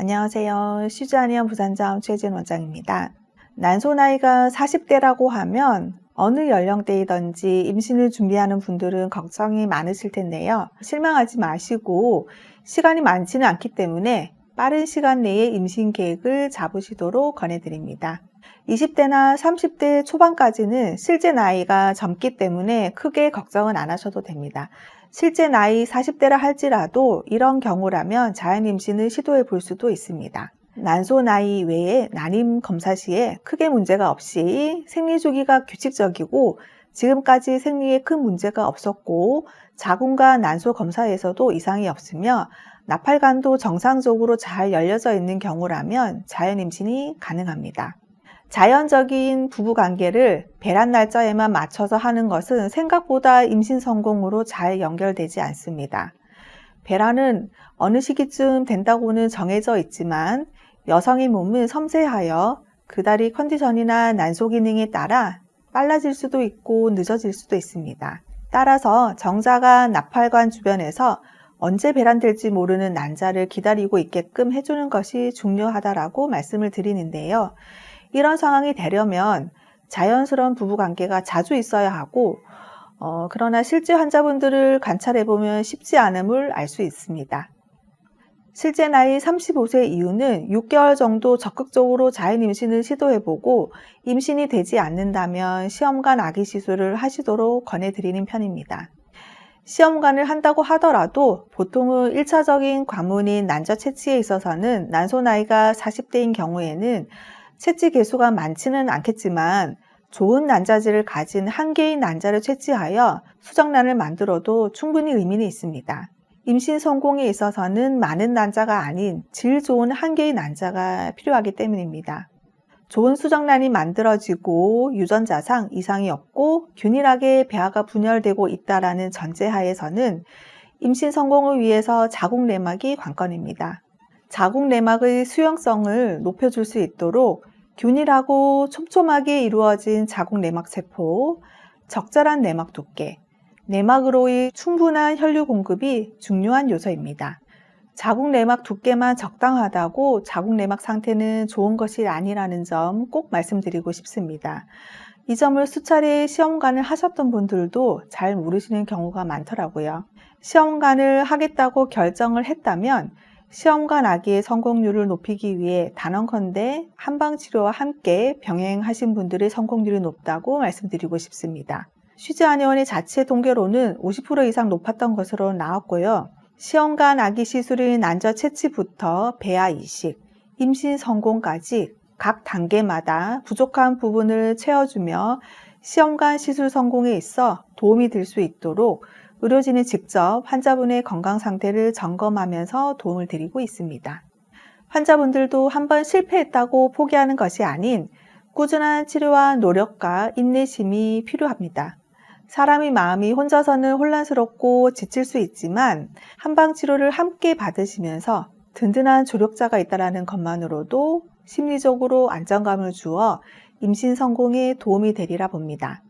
안녕하세요. 슈즈아니언 부산점 최진 원장입니다. 난소 나이가 40대라고 하면 어느 연령대이든지 임신을 준비하는 분들은 걱정이 많으실 텐데요. 실망하지 마시고 시간이 많지는 않기 때문에 빠른 시간 내에 임신 계획을 잡으시도록 권해드립니다. 20대나 30대 초반까지는 실제 나이가 젊기 때문에 크게 걱정은 안 하셔도 됩니다. 실제 나이 40대라 할지라도 이런 경우라면 자연 임신을 시도해 볼 수도 있습니다. 난소 나이 외에 난임 검사 시에 크게 문제가 없이 생리 주기가 규칙적이고 지금까지 생리에 큰 문제가 없었고 자궁과 난소 검사에서도 이상이 없으며 나팔관도 정상적으로 잘 열려져 있는 경우라면 자연 임신이 가능합니다. 자연적인 부부 관계를 배란 날짜에만 맞춰서 하는 것은 생각보다 임신 성공으로 잘 연결되지 않습니다. 배란은 어느 시기쯤 된다고는 정해져 있지만 여성의 몸은 섬세하여 그다리 컨디션이나 난소 기능에 따라 빨라질 수도 있고 늦어질 수도 있습니다. 따라서 정자가 나팔관 주변에서 언제 배란될지 모르는 난자를 기다리고 있게끔 해주는 것이 중요하다라고 말씀을 드리는데요. 이런 상황이 되려면 자연스러운 부부 관계가 자주 있어야 하고, 어, 그러나 실제 환자분들을 관찰해 보면 쉽지 않음을 알 수 있습니다. 실제 나이 35세 이후는 6개월 정도 적극적으로 자연 임신을 시도해 보고 임신이 되지 않는다면 시험관 아기 시술을 하시도록 권해드리는 편입니다. 시험관을 한다고 하더라도 보통은 1차적인 관문인 난자 채취에 있어서는 난소 나이가 40대인 경우에는 채취 개수가 많지는 않겠지만 좋은 난자질을 가진 한 개의 난자를 채취하여 수정란을 만들어도 충분히 의미는 있습니다. 임신 성공에 있어서는 많은 난자가 아닌 질 좋은 한 개의 난자가 필요하기 때문입니다. 좋은 수정란이 만들어지고 유전자상 이상이 없고 균일하게 배아가 분열되고 있다라는 전제하에서는 임신 성공을 위해서 자궁 내막이 관건입니다. 자궁 내막의 수용성을 높여줄 수 있도록 균일하고 촘촘하게 이루어진 자궁 내막 세포, 적절한 내막 두께, 내막으로의 충분한 혈류 공급이 중요한 요소입니다. 자궁 내막 두께만 적당하다고 자궁 내막 상태는 좋은 것이 아니라는 점 꼭 말씀드리고 싶습니다. 이 점을 수차례 시험관을 하셨던 분들도 잘 모르시는 경우가 많더라고요. 시험관을 하겠다고 결정을 했다면 시험관 아기의 성공률을 높이기 위해 단언컨대 한방치료와 함께 병행하신 분들의 성공률이 높다고 말씀드리고 싶습니다. 쉬즈아니원의 자체 통계로는 50% 이상 높았던 것으로 나왔고요. 시험관 아기 시술인 난저 채취부터 배아 이식, 임신 성공까지 각 단계마다 부족한 부분을 채워주며 시험관 시술 성공에 있어 도움이 될 수 있도록 의료진이 직접 환자분의 건강 상태를 점검하면서 도움을 드리고 있습니다. 환자분들도 한번 실패했다고 포기하는 것이 아닌 꾸준한 치료와 노력과 인내심이 필요합니다. 사람의 마음이 혼자서는 혼란스럽고 지칠 수 있지만 한방 치료를 함께 받으시면서 든든한 조력자가 있다는 것만으로도 심리적으로 안정감을 주어 임신 성공에 도움이 되리라 봅니다.